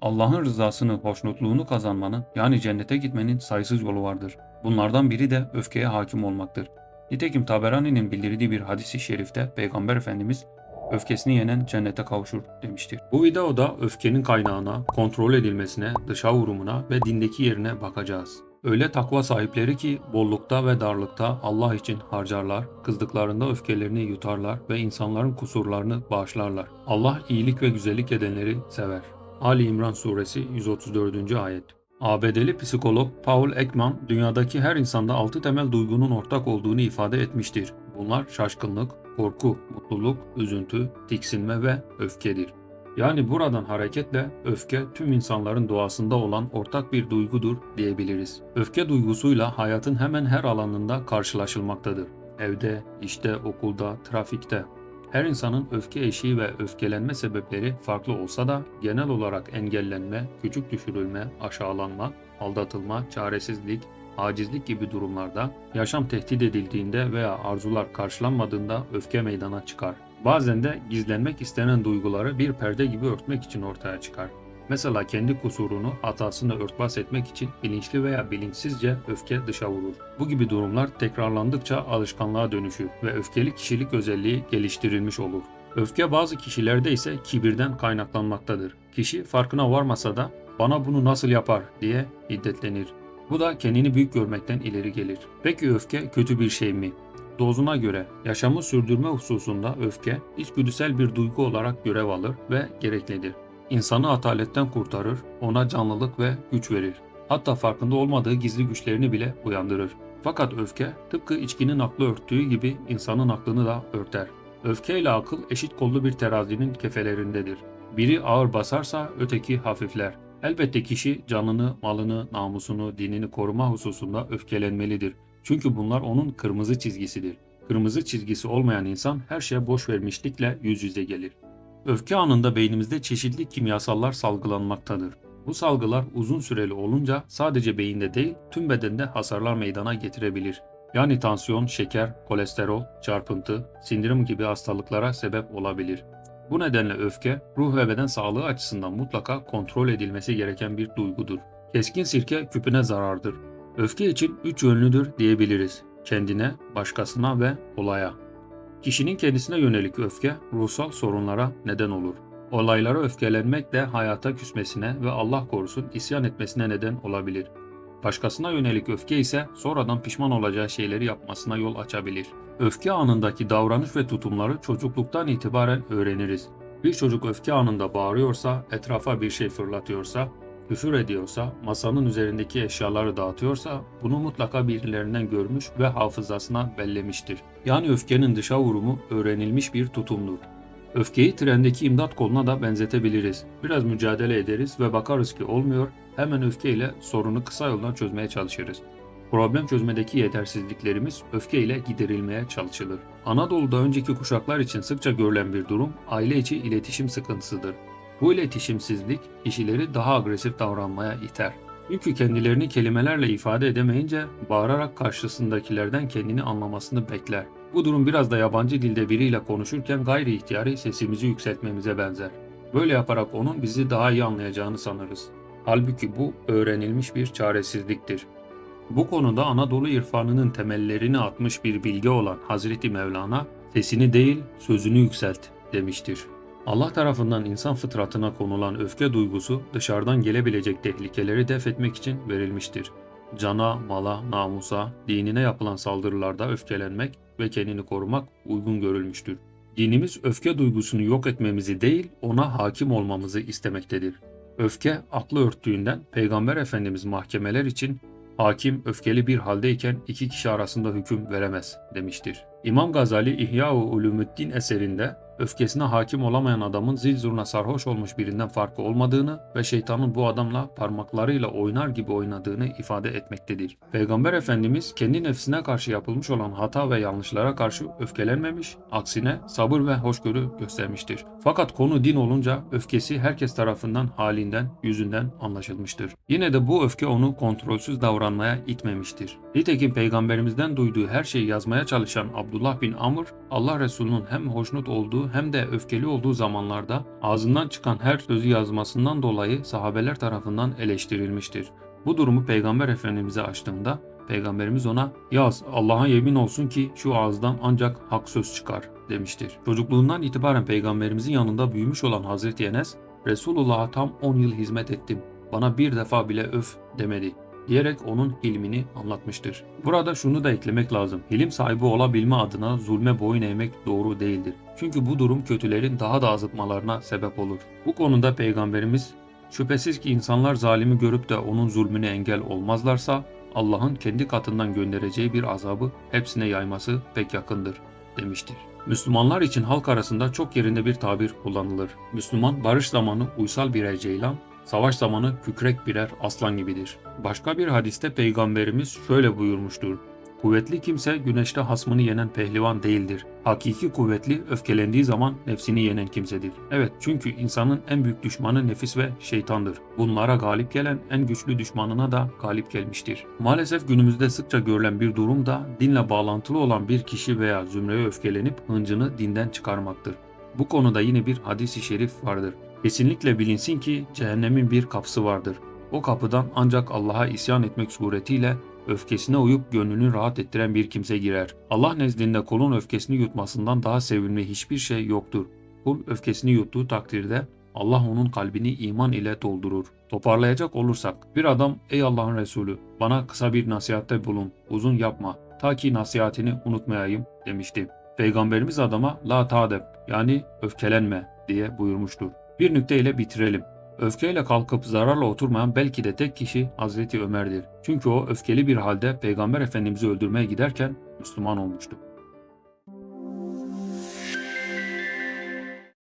Allah'ın rızasını, hoşnutluğunu kazanmanın yani cennete gitmenin sayısız yolu vardır. Bunlardan biri de öfkeye hakim olmaktır. Nitekim Taberani'nin bildirdiği bir hadisi şerifte Peygamber Efendimiz öfkesini yenen cennete kavuşur demiştir. Bu videoda öfkenin kaynağına, kontrol edilmesine, dışa vurumuna ve dindeki yerine bakacağız. Öyle takva sahipleri ki bollukta ve darlıkta Allah için harcarlar, kızdıklarında öfkelerini yutarlar ve insanların kusurlarını bağışlarlar. Allah iyilik ve güzellik edenleri sever. Ali İmran Suresi 134. Ayet ABD'li psikolog Paul Ekman, dünyadaki her insanda altı temel duygunun ortak olduğunu ifade etmiştir. Bunlar şaşkınlık, korku, mutluluk, üzüntü, tiksinme ve öfkedir. Yani buradan hareketle öfke tüm insanların doğasında olan ortak bir duygudur diyebiliriz. Öfke duygusuyla hayatın hemen her alanında karşılaşılmaktadır. Evde, işte, okulda, trafikte. Her insanın öfke eşiği ve öfkelenme sebepleri farklı olsa da genel olarak engellenme, küçük düşürülme, aşağılanma, aldatılma, çaresizlik, acizlik gibi durumlarda yaşam tehdit edildiğinde veya arzular karşılanmadığında öfke meydana çıkar. Bazen de gizlenmek istenen duyguları bir perde gibi örtmek için ortaya çıkar. Mesela kendi kusurunu, hatasını örtbas etmek için bilinçli veya bilinçsizce öfke dışa vurur. Bu gibi durumlar tekrarlandıkça alışkanlığa dönüşür ve öfkeli kişilik özelliği geliştirilmiş olur. Öfke bazı kişilerde ise kibirden kaynaklanmaktadır. Kişi farkına varmasa da bana bunu nasıl yapar diye hiddetlenir. Bu da kendini büyük görmekten ileri gelir. Peki öfke kötü bir şey mi? Dozuna göre yaşamı sürdürme hususunda öfke içgüdüsel bir duygu olarak görev alır ve gereklidir. İnsanı ataletten kurtarır, ona canlılık ve güç verir. Hatta farkında olmadığı gizli güçlerini bile uyandırır. Fakat öfke tıpkı içkinin aklı örttüğü gibi insanın aklını da örter. Öfke ile akıl eşit kollu bir terazinin kefelerindedir. Biri ağır basarsa öteki hafifler. Elbette kişi canını, malını, namusunu, dinini koruma hususunda öfkelenmelidir. Çünkü bunlar onun kırmızı çizgisidir. Kırmızı çizgisi olmayan insan her şeye boş vermişlikle yüz yüze gelir. Öfke anında beynimizde çeşitli kimyasallar salgılanmaktadır. Bu salgılar uzun süreli olunca sadece beyinde değil tüm bedende hasarlar meydana getirebilir. Yani tansiyon, şeker, kolesterol, çarpıntı, sindirim gibi hastalıklara sebep olabilir. Bu nedenle öfke, ruh ve beden sağlığı açısından mutlaka kontrol edilmesi gereken bir duygudur. Keskin sirke küpüne zarardır. Öfke için üç yönlüdür diyebiliriz. Kendine, başkasına ve olaya. Kişinin kendisine yönelik öfke ruhsal sorunlara neden olur. Olaylara öfkelenmek de hayata küsmesine ve Allah korusun isyan etmesine neden olabilir. Başkasına yönelik öfke ise sonradan pişman olacağı şeyleri yapmasına yol açabilir. Öfke anındaki davranış ve tutumları çocukluktan itibaren öğreniriz. Bir çocuk öfke anında bağırıyorsa, etrafa bir şey fırlatıyorsa, küfür ediyorsa, masanın üzerindeki eşyaları dağıtıyorsa bunu mutlaka birilerinden görmüş ve hafızasına bellemiştir. Yani öfkenin dışa vurumu öğrenilmiş bir tutumdur. Öfkeyi trendeki imdat koluna da benzetebiliriz. Biraz mücadele ederiz ve bakarız ki olmuyor, hemen öfkeyle sorunu kısa yoldan çözmeye çalışırız. Problem çözmedeki yetersizliklerimiz öfkeyle giderilmeye çalışılır. Anadolu'da önceki kuşaklar için sıkça görülen bir durum aile içi iletişim sıkıntısıdır. Bu iletişimsizlik kişileri daha agresif davranmaya iter. Çünkü kendilerini kelimelerle ifade edemeyince bağırarak karşısındakilerden kendini anlamasını bekler. Bu durum biraz da yabancı dilde biriyle konuşurken gayri ihtiyari sesimizi yükseltmemize benzer. Böyle yaparak onun bizi daha iyi anlayacağını sanırız. Halbuki bu öğrenilmiş bir çaresizliktir. Bu konuda Anadolu irfanının temellerini atmış bir bilge olan Hazreti Mevlana, sesini değil sözünü yükselt demiştir. Allah tarafından insan fıtratına konulan öfke duygusu dışarıdan gelebilecek tehlikeleri def etmek için verilmiştir. Cana, mala, namusa, dinine yapılan saldırılarda öfkelenmek ve kendini korumak uygun görülmüştür. Dinimiz öfke duygusunu yok etmemizi değil, ona hakim olmamızı istemektedir. Öfke aklı örttüğünden Peygamber Efendimiz mahkemeler için hakim öfkeli bir haldeyken iki kişi arasında hüküm veremez demiştir. İmam Gazali İhya-u Ulumuddin eserinde öfkesine hakim olamayan adamın zil zurna sarhoş olmuş birinden farkı olmadığını ve şeytanın bu adamla parmaklarıyla oynar gibi oynadığını ifade etmektedir. Peygamber Efendimiz kendi nefsine karşı yapılmış olan hata ve yanlışlara karşı öfkelenmemiş, aksine sabır ve hoşgörü göstermiştir. Fakat konu din olunca öfkesi herkes tarafından halinden, yüzünden anlaşılmıştır. Yine de bu öfke onu kontrolsüz davranmaya itmemiştir. Nitekim peygamberimizden duyduğu her şeyi yazmaya çalışan Abdullah bin Amr, Allah Resulü'nün hem hoşnut olduğu hem de öfkeli olduğu zamanlarda ağzından çıkan her sözü yazmasından dolayı sahabeler tarafından eleştirilmiştir. Bu durumu Peygamber Efendimiz'e açtığında Peygamberimiz ona yaz Allah'a yemin olsun ki şu ağızdan ancak hak söz çıkar demiştir. Çocukluğundan itibaren Peygamberimizin yanında büyümüş olan Hazreti Enes, Resulullah'a tam 10 yıl hizmet ettim. Bana bir defa bile öf demedi diyerek onun hilmini anlatmıştır. Burada şunu da eklemek lazım. Hilim sahibi olabilme adına zulme boyun eğmek doğru değildir. Çünkü bu durum kötülerin daha da azıtmalarına sebep olur. Bu konuda Peygamberimiz şüphesiz ki insanlar zalimi görüp de onun zulmüne engel olmazlarsa Allah'ın kendi katından göndereceği bir azabı hepsine yayması pek yakındır demiştir. Müslümanlar için halk arasında çok yerinde bir tabir kullanılır. Müslüman barış zamanı uysal birer ceylan, savaş zamanı kükrek birer aslan gibidir. Başka bir hadiste peygamberimiz şöyle buyurmuştur. Kuvvetli kimse güneşte hasmını yenen pehlivan değildir. Hakiki kuvvetli öfkelendiği zaman nefsini yenen kimsedir. Evet çünkü insanın en büyük düşmanı nefis ve şeytandır. Bunlara galip gelen en güçlü düşmanına da galip gelmiştir. Maalesef günümüzde sıkça görülen bir durum da dinle bağlantılı olan bir kişi veya zümreye öfkelenip hıncını dinden çıkarmaktır. Bu konuda yine bir hadis-i şerif vardır. Kesinlikle bilinsin ki cehennemin bir kapısı vardır. O kapıdan ancak Allah'a isyan etmek suretiyle öfkesine uyup gönlünü rahat ettiren bir kimse girer. Allah nezdinde kulun öfkesini yutmasından daha sevimli hiçbir şey yoktur. Kul öfkesini yuttuğu takdirde Allah onun kalbini iman ile doldurur. Toparlayacak olursak bir adam ey Allah'ın Resulü bana kısa bir nasihatte bulun uzun yapma ta ki nasihatini unutmayayım demişti. Peygamberimiz adama la tadeb yani öfkelenme diye buyurmuştur. Bir nükteyle bitirelim. Öfkeyle kalkıp zararla oturmayan belki de tek kişi Hazreti Ömer'dir. Çünkü o öfkeli bir halde Peygamber Efendimiz'i öldürmeye giderken Müslüman olmuştu.